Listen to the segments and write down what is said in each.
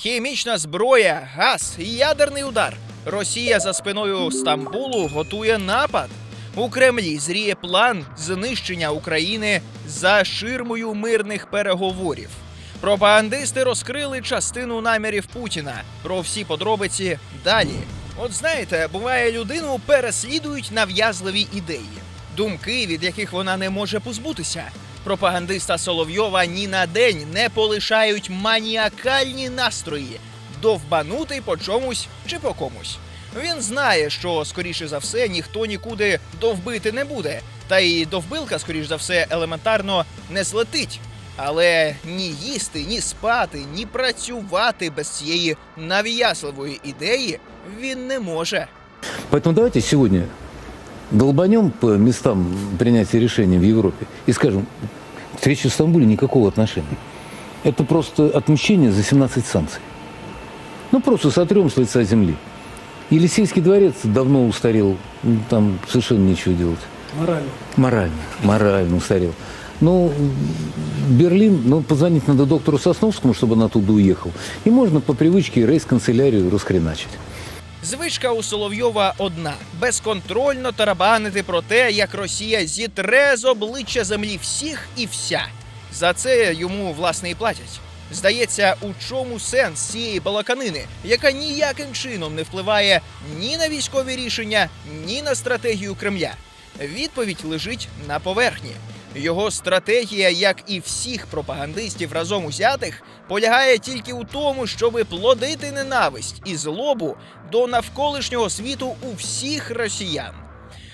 Хімічна зброя, газ, ядерний удар. Росія за спиною Стамбулу готує напад. У Кремлі зріє план знищення України за ширмою мирних переговорів. Пропагандисти розкрили частину намірів Путіна. Про всі подробиці далі. От знаєте, буває, людину переслідують нав'язливі ідеї, думки, від яких вона не може позбутися. Пропагандиста Соловйова ні на день не полишають маніакальні настрої довбанути по чомусь чи по комусь. Він знає, що скоріше за все ніхто нікуди довбити не буде, та й довбилка, скоріш за все, елементарно не злетить. Але ні їсти, ні спати, ні працювати без цієї нав'язливої ідеї він не може. Поэтому давайте сегодня долбанем по местам принятия решений в Европе и скажем, к встрече в Стамбуле никакого отношения. Это просто отмщение за 17 санкций. Ну, просто сотрем с лица земли. Елисейский дворец давно устарел, там совершенно нечего делать. Морально. Морально, морально устарел. Ну, Берлин, ну, позвонить надо доктору Сосновскому, чтобы он оттуда уехал. И можно по привычке рейс-канцелярию расхреначить. Звичка у Соловйова одна безконтрольно тарабанити про те, як Росія зітре з обличчя землі всіх і вся. За це йому власне і платять. Здається, у чому сенс цієї балаканини, яка ніяким чином не впливає ні на військові рішення, ні на стратегію Кремля. Відповідь лежить на поверхні. Його стратегія, як і всіх пропагандистів разом узятих, полягає тільки у тому, щоби плодити ненависть і злобу до навколишнього світу у всіх росіян.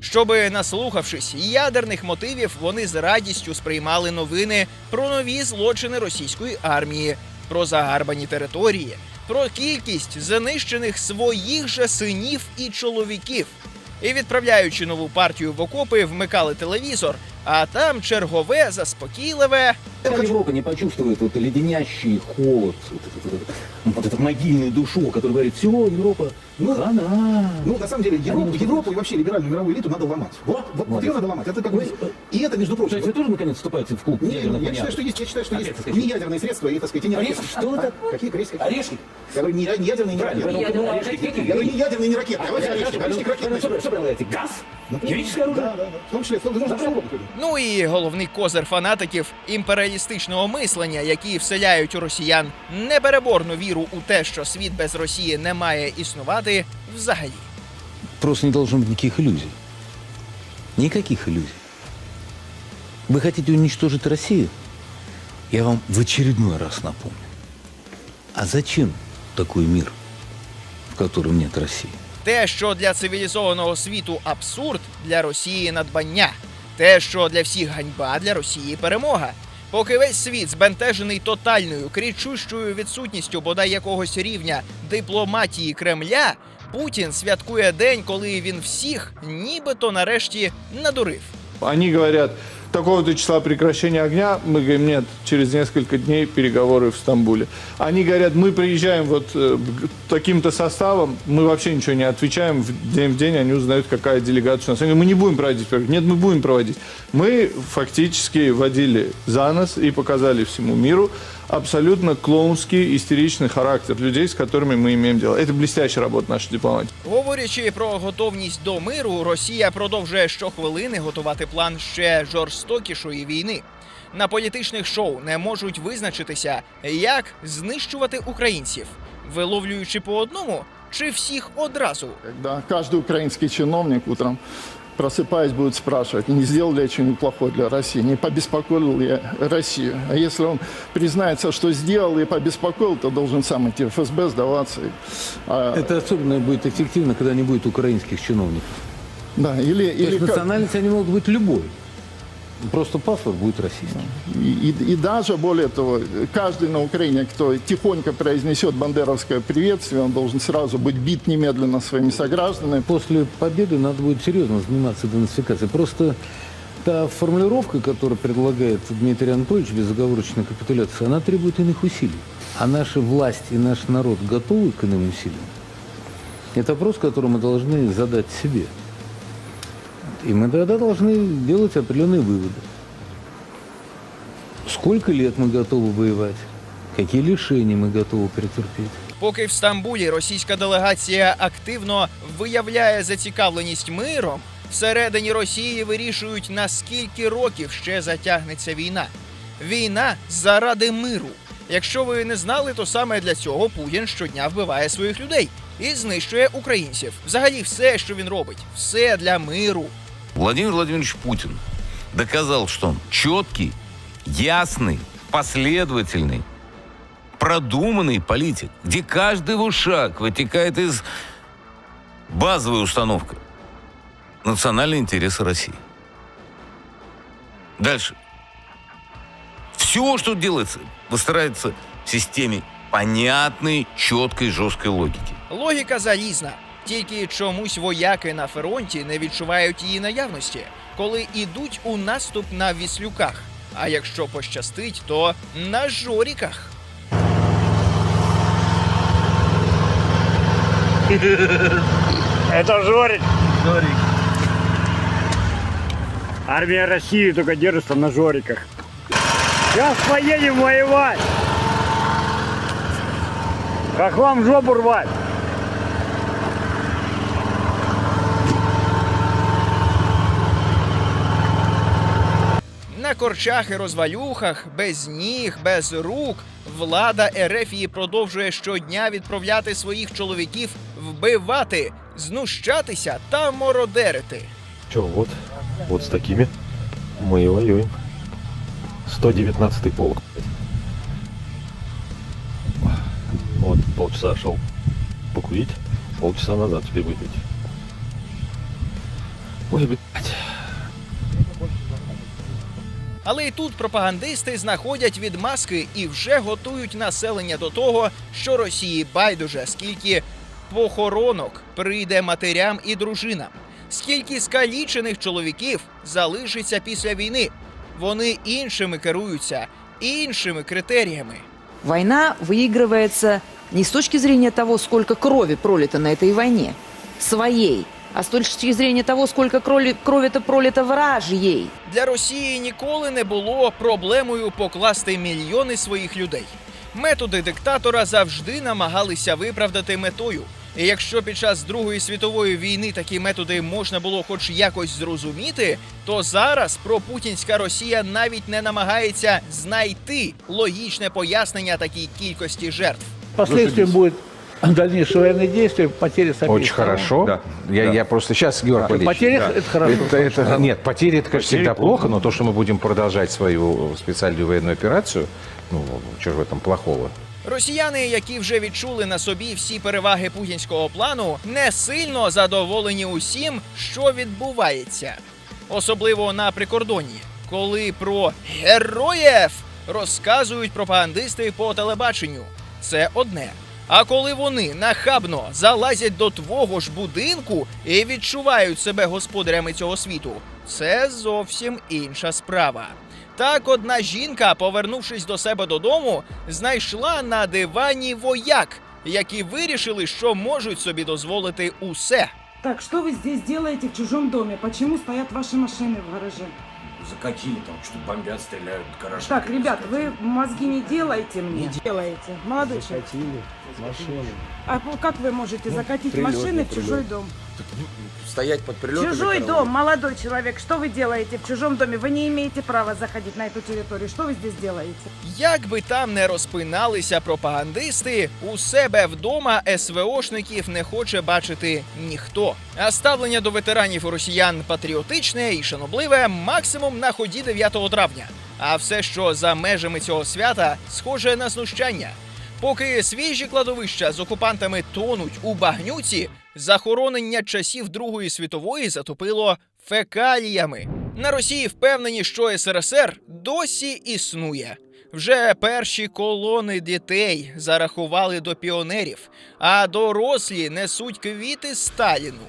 Щоби, наслухавшись ядерних мотивів, вони з радістю сприймали новини про нові злочини російської армії, про загарбані території, про кількість знищених своїх же синів і чоловіків. І відправляючи нову партію в окопи, вмикали телевізор, а там чергове заспокійливе. Пока Европа не почувствует вот леденящий холод, вот этот, вот этот, вот этот могильную душу, который говорит, все, Европа, Ну, хана. Ну, на самом деле, Европу, Они- Европу и вообще либеральную мировую элиту надо ломать. Вот, вот, вот ее надо ломать. Это как бы... И это, между То прочим... есть вы тоже наконец вступаете в клуб Не, ядерных я считаю, маньяков? что есть, я считаю, что Опять есть скажите. не ядерные средства и, так сказать, и не Орешки? ракеты. Что это? А? Какие орешки? Орешки? Я говорю, не, я- не ядерные, не Правильно, ракеты. поэтому орешки какие? Я говорю, не ядерные, не ракеты. Давайте Хорошо, орешки. Орешки ну, ракетные. Что что предлагаете? Газ? Химическое оружие? Да, да, да. В том числе, в том нужно что угодно. Ну і головний козир фанатиків імперіалістичного мислення, які вселяють у росіян непереборну віру у те, що світ без Росії не має існувати взагалі. Просто не должно быть никаких иллюзий. Никаких иллюзий. Вы хотите уничтожить Россию? Я вам в очередной раз напомню. А зачем такой мир, в котором нет России? Те, що для цивілізованого світу абсурд, для Росії надбання. Те, що для всіх ганьба, для Росії перемога. Поки весь світ збентежений тотальною кричущою відсутністю бодай якогось рівня дипломатії Кремля, Путін святкує день, коли він всіх нібито нарешті надурив. Вони говорят, такого-то числа прекращения огня. Мы говорим, нет, через несколько дней переговоры в Стамбуле. Они говорят, мы приезжаем вот э, г- таким-то составом, мы вообще ничего не отвечаем. В день в день они узнают, какая делегация у нас. Они говорят, мы не будем проводить переговоры. Нет, мы будем проводить. Мы фактически водили за нос и показали всему миру абсолютно клоунский, истеричный характер людей, с которыми мы имеем дело. Это блестящая работа нашей дипломатии. Говорячи про готовність до миру, Росія продовжує щохвилини готувати план ще жорстокішої війни. На політичних шоу не можуть визначитися, як знищувати українців, виловлюючи по одному чи всіх одразу. Когда каждый украинский чиновник утром, просыпаясь, будет спрашивать, не сделал ли я что-нибудь плохое для России, не побеспокоил ли я Россию. А если он признается, что сделал и побеспокоил, то должен сам идти в ФСБ, сдаваться. А, Это особенно будет эффективно, когда не будет украинских чиновников. да, или, То или есть как- национальность они могут быть любой. Просто паспорт будет российский. И, и- и даже более того, каждый на Украине, кто тихонько произнесет бандеровское приветствие, он должен сразу быть бит немедленно своими согражданами. После победы надо будет серьезно заниматься денацификацией. Просто та формулировка, которую предлагает Дмитрий Анатольевич, безоговорочная капитуляция, она требует иных усилий. А наша власть и наш народ готовы к иным усилиям? Это вопрос, который мы должны задать себе. И мы тогда должны делать определенные выводы. Сколько лет мы готовы воевать? какие лишения мы готовы претерпеть. Поки в Стамбулі російська делегація активно виявляє зацікавленість миром, всередині Росії вирішують, на скільки років ще затягнеться війна. Війна заради миру. Якщо ви не знали, то саме для цього Путін щодня вбиває своїх людей і знищує українців. Взагалі, все, що він робить, все для миру. Владимир Владимирович Путин доказал, что он четкий, ясный, последовательный, продуманный политик, где каждый его шаг вытекает из базовой установки национальные интересы России. Дальше. Все, что делается, выстраивается в системе понятной, четкой, жесткой логики. Логіка залізна. Тільки чомусь вояки на фронті не відчувають її наявності, коли ідуть у наступ на віслюках. А якщо пощастить, то на жоріках. Это Жорик. Жорик. Армия России только держится на Жориках. Сейчас поедем воевать. Как вам жопу рвать? Корчах і розвалюхах, без ніг, без рук, влада Ерефії продовжує щодня відправляти своїх чоловіків вбивати, знущатися та мородерити. Че, вот, вот с такими мы и воюем. 119 полк. Вот полчаса шел покурить, полчаса назад теперь выпить. Ой, блядь. Але і тут пропагандисти знаходять відмазки і вже готують населення до того, що Росії байдуже, скільки похоронок прийде матерям і дружинам, скільки скалічених чоловіків залишиться після війни. Вони іншими керуються, іншими критеріями. Война выигрывается не с точки зрения того, сколько крови пролито на этой войне, своей, а с точки зрения того, сколько крови, крови-то пролито вражьей. Для Росії ніколи не було проблемою покласти мільйони своїх людей. Методи диктатора завжди намагалися виправдати метою. І якщо під час Другої світової війни такі методи можна було хоч якось зрозуміти, то зараз пропутінська Росія навіть не намагається знайти логічне пояснення такій кількості жертв. Последствием будет дальнейшие военные действия, потери с обеих Очень сторон. хорошо. Я, я просто сейчас, Георгий Валерьевич, Потери да. это хорошо. Это, это- нет, потери это, конечно, всегда плохо, но то, что мы будем продолжать свою специальную военную операцию, ну, что же в этом плохого? Росіяни, які вже відчули на собі всі переваги путінського плану, не сильно задоволені усім, що відбувається, особливо на прикордонні, коли про героїв розказують пропагандисти по телебаченню. Це одне. А коли вони нахабно залазять до твого ж будинку і відчувають себе господарями цього світу, це зовсім інша справа. Так одна жінка, повернувшись до себе додому, знайшла на дивані вояк, які вирішили, що можуть собі дозволити усе. Так, что вы здесь делаете в чужом доме? Почему стоят ваши машины в гараже? Закатили там, что бомбят, стреляют, гаражи. Так, ребят, вы мозги не делайте мне. Не делаете. Молодой человек. А по- как вы можете закатить машины в чужой дом? Стоять под прилетами. Чужой караулить. дом, молодой человек, что вы делаете в чужом доме? Вы не имеете права заходить на эту территорию. Что вы здесь делаете? Як би там не розпиналися пропагандисти, у себе вдома СВОшників не хоче бачити ніхто. А ставлення до ветеранів у росіян патріотичне і шанобливе максимум на ході 9 травня. А все, що за межами цього свята, схоже на знущання. Поки свіжі кладовища з окупантами тонуть у багнюці, захоронення часів Другої світової затопило фекаліями. На Росії впевнені, що СРСР досі існує. Вже перші колони дітей зарахували до піонерів, а дорослі несуть квіти Сталіну.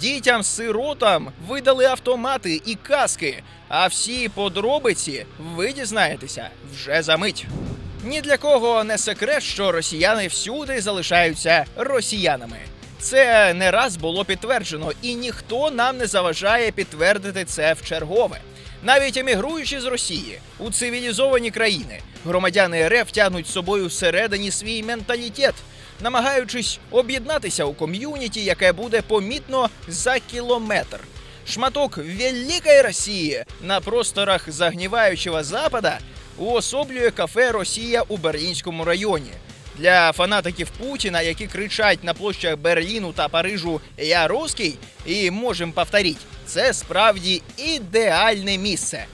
Дітям-сиротам видали автомати і каски, а всі подробиці ви дізнаєтеся вже за мить. Ні для кого не секрет, що росіяни всюди залишаються росіянами. Це не раз було підтверджено, і ніхто нам не заважає підтвердити це в чергове. Навіть емігруючи з Росії у цивілізовані країни, громадяни РФ тягнуть з собою всередині свій менталітет, намагаючись об'єднатися у ком'юніті, яке буде помітно за кілометр. Шматок Великої Росії на просторах загніваючого Запада уособлює кафе Росія у Берлінському районі. Для фанатиків Путіна, які кричать на площах Берліну та Парижу Я русський і можем повторіть, це справді ідеальне місце.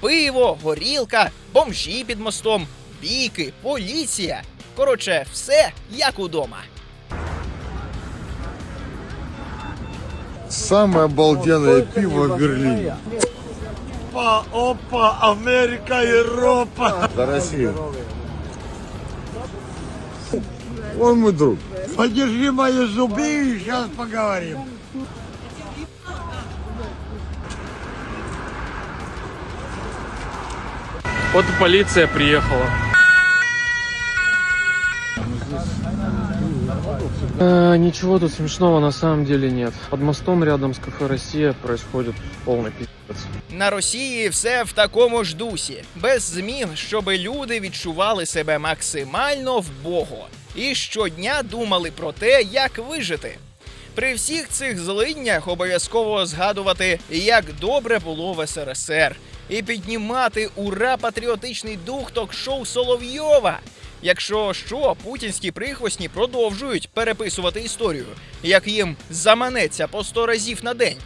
Пиво, горілка, бомжі під мостом, бійки, поліція. Коротше, все як удома. Самое обалденное пиво в Берлине. Опа, опа, Америка, Европа. За Россию. Он мой друг. Подержи мои зубы и сейчас поговорим. Вот и полиция приехала. Э, ничего тут смешного на самом деле нет. Под мостом рядом с кафе «Россия» происходит полный пиздец. На Росії все в такому ж дусі, без змін, щоби люди відчували себе максимально вбого і щодня думали про те, як вижити. При всіх цих злиднях обов'язково згадувати, як добре було в СРСР, і піднімати ура патріотичний дух ток-шоу Соловйова. Якщо що, путінські прихвостні продовжують переписувати історію, як їм заманеться по 100 разів на день.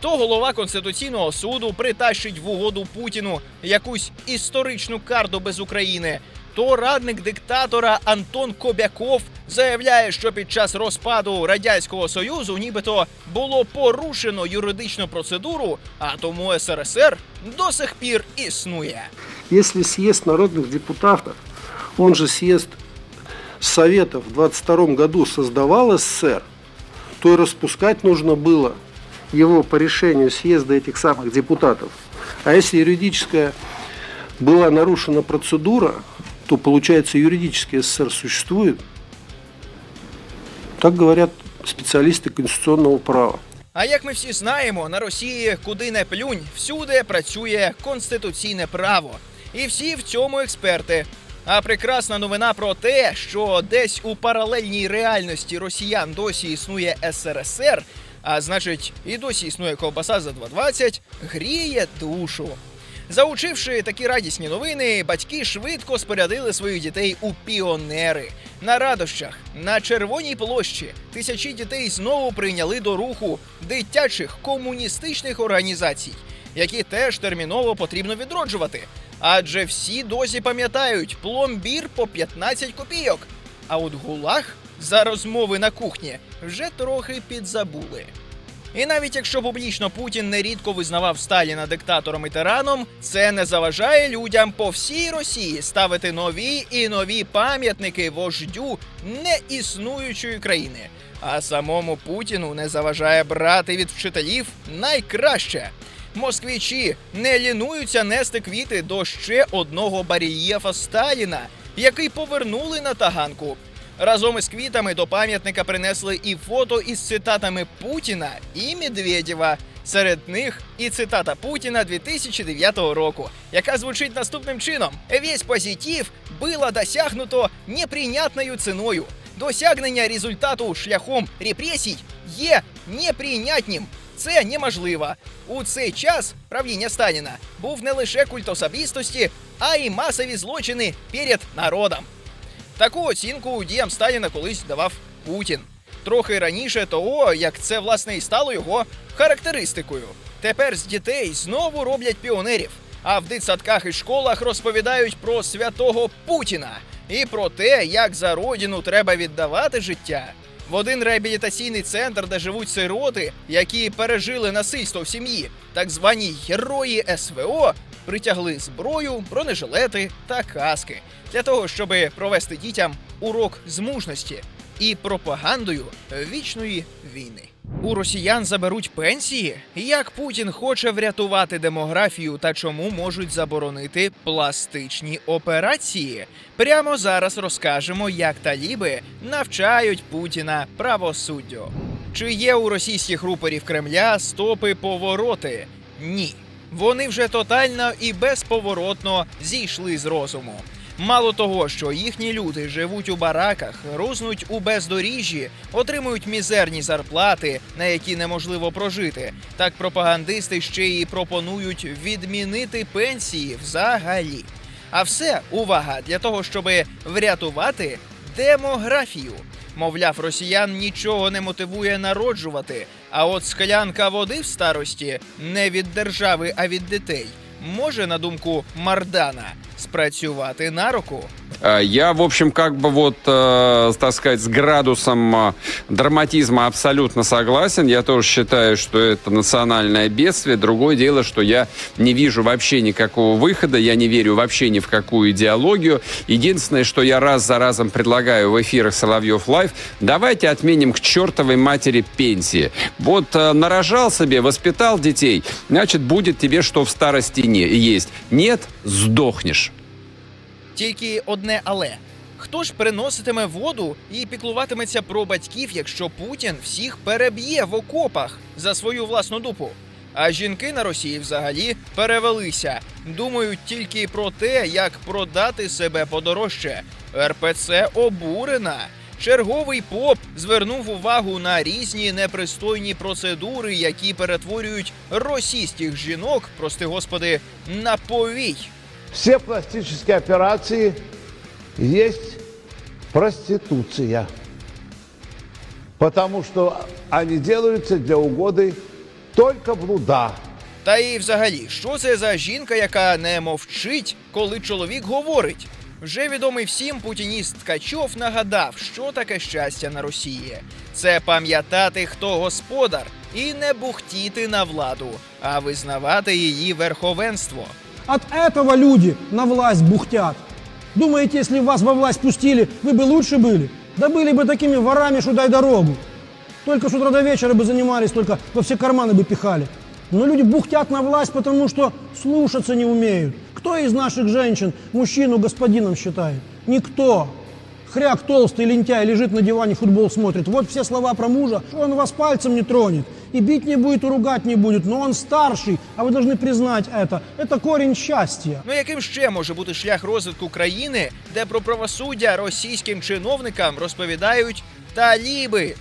То голова конституційного суду притащить в угоду Путіну якусь історичну карту без України То радник диктатора Антон Кобяков заявляє, що під час розпаду радянського союзу, нібито було порушено юридичну процедуру, а тому СРСР до сих пір існує. Если съезд народных депутатов, он же съезд Советов в 22 году создавал СССР, то и распускать нужно было его по решению съезда этих самых депутатов. А если юридическая была нарушена процедура, то получается юридически СССР существует. Так говорят специалисты конституционного права. А як ми всі знаємо, на Росії куди не плюнь, всюди працює конституційне право. І всі в цьому експерти. А прекрасна новина про те, що десь у паралельній реальності росіян досі існує СРСР, а значить, і досі існує ковбаса за 2,20, гріє душу. Заучивши такі радісні новини, батьки швидко спорядили своїх дітей у піонери. На радощах на червоній площі тисячі дітей знову прийняли до руху дитячих комуністичних організацій, які теж терміново потрібно відроджувати. Адже всі досі пам'ятають пломбір по 15 копійок. А от гулаг за розмови на кухні вже трохи підзабули. І навіть якщо публічно Путін нерідко визнавав Сталіна диктатором і тираном, це не заважає людям по всій Росії ставити нові і нові пам'ятники вождю неіснуючої країни. А самому Путіну не заважає брати від вчителів найкраще. Москвічі не лінуються нести квіти до ще одного барельєфа Сталіна, який повернули на таганку. Разом із квітами до пам'ятника принесли і фото із цитатами Путіна і Медведєва. Серед них і цитата Путіна 2009 року, яка звучить наступним чином: весь позитив було досягнуто неприйнятною ціною. Досягнення результату шляхом репресій є неприйнятнім. Це неможливо. У цей час правління Сталіна був не лише культ особистості, а й масові злочини перед народом. Таку оцінку діям Сталіна колись давав Путін. Трохи раніше того, як це власне і стало його характеристикою. Тепер з дітей знову роблять піонерів, а в дитсадках і школах розповідають про святого Путіна і про те, як за родину треба віддавати життя. В один реабілітаційний центр, де живуть сироти, які пережили насильство в сім'ї, так звані герої СВО, притягли зброю, бронежилети та каски для того, щоб провести дітям урок з мужності і пропагандою вічної війни. У росіян заберуть пенсії? Як Путін хоче врятувати демографію та чому можуть заборонити пластичні операції? Прямо зараз розкажемо, як таліби навчають Путіна правосуддю. Чи є у російських рупорів Кремля стопи повороти? Ні. Вони вже тотально і безповоротно зійшли з розуму. Мало того, що їхні люди живуть у бараках, рузнуть у бездоріжжі, отримують мізерні зарплати, на які неможливо прожити. Так пропагандисти ще й пропонують відмінити пенсії взагалі. А все увага для того, щоб врятувати демографію. Мовляв, росіян нічого не мотивує народжувати. А от склянка води в старості не від держави, а від дітей може, на думку Мардана, спрацювати на руку. Э, Я, в общем, как бы вот, э, так сказать, с градусом э, драматизма абсолютно согласен. Я тоже считаю, что это национальное бедствие. Другое дело, что я не вижу вообще никакого выхода, я не верю вообще ни в какую идеологию. Единственное, что я раз за разом предлагаю в эфирах Соловьев Лайв, давайте отменим к чертовой матери пенсии. Вот нарожал себе, воспитал детей, значит, будет тебе что в старости не есть. Нет, сдохнешь. Тільки одне але. Хто ж приноситиме воду і піклуватиметься про батьків, якщо Путін всіх переб'є в окопах за свою власну дупу? А жінки на Росії взагалі перевелися. Думають тільки про те, як продати себе подорожче. РПЦ обурена. Черговий поп звернув увагу на різні непристойні процедури, які перетворюють російських жінок, прости господи, на повій. Все пластические операции есть проституция. Потому что они делаются для угоды только блуда. Та і взагалі, що це за жінка, яка не мовчить, коли чоловік говорить? Вже відомий всім путініст Ткачов нагадав, що таке щастя на Росії. Це пам'ятати, хто господар, і не бухтіти на владу, а визнавати її верховенство. От этого люди на власть бухтят. Думаете, если вас во власть пустили, вы бы лучше были? Да были бы такими ворами, что дай дорогу. Только с утра до вечера бы занимались, только во все карманы бы пихали. Но люди бухтят на власть, потому что слушаться не умеют. Кто из наших женщин мужчину господином считает? Никто. Хряк толстый лентяй лежит на диване, футбол смотрит. Вот все слова про мужа, он вас пальцем не тронет. И бить не будет, и ругать не будет. Но он старший, а вы должны признать это. Это корень счастья. Ну яким ще може бути шлях розвитку країни, де про правосуддя російським чиновникам розповідають таліби?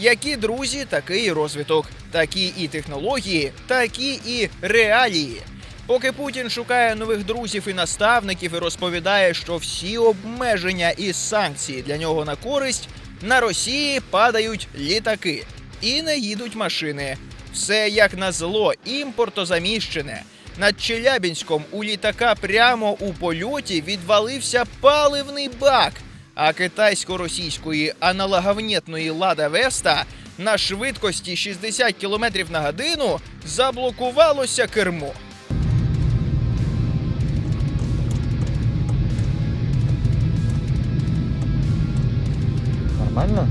Які друзі, такий і розвиток, такі і технології, такі і реалії. Поки Путін шукає нових друзів і наставників і розповідає, що всі обмеження і санкції для нього на користь, на Росії падають літаки і не їдуть машини. Все як на зло, імпортозаміщене. Над Челябінськом у літака прямо у польоті відвалився паливний бак. А китайсько-російської аналоговнєтної Лада Веста на швидкості 60 км на годину заблокувалося кермо. Нормально?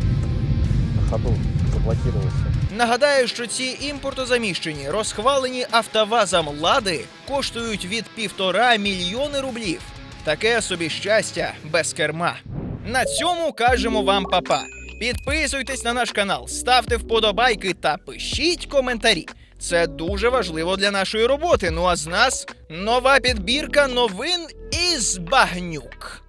На ходу заблокировался. Нагадаю, що ці імпортозаміщені розхвалені автовазам лади коштують від півтора мільйони рублів. Таке собі щастя без керма. На цьому кажемо вам папа. Підписуйтесь на наш канал, ставте вподобайки та пишіть коментарі. Це дуже важливо для нашої роботи. Ну а з нас нова підбірка новин із багнюк.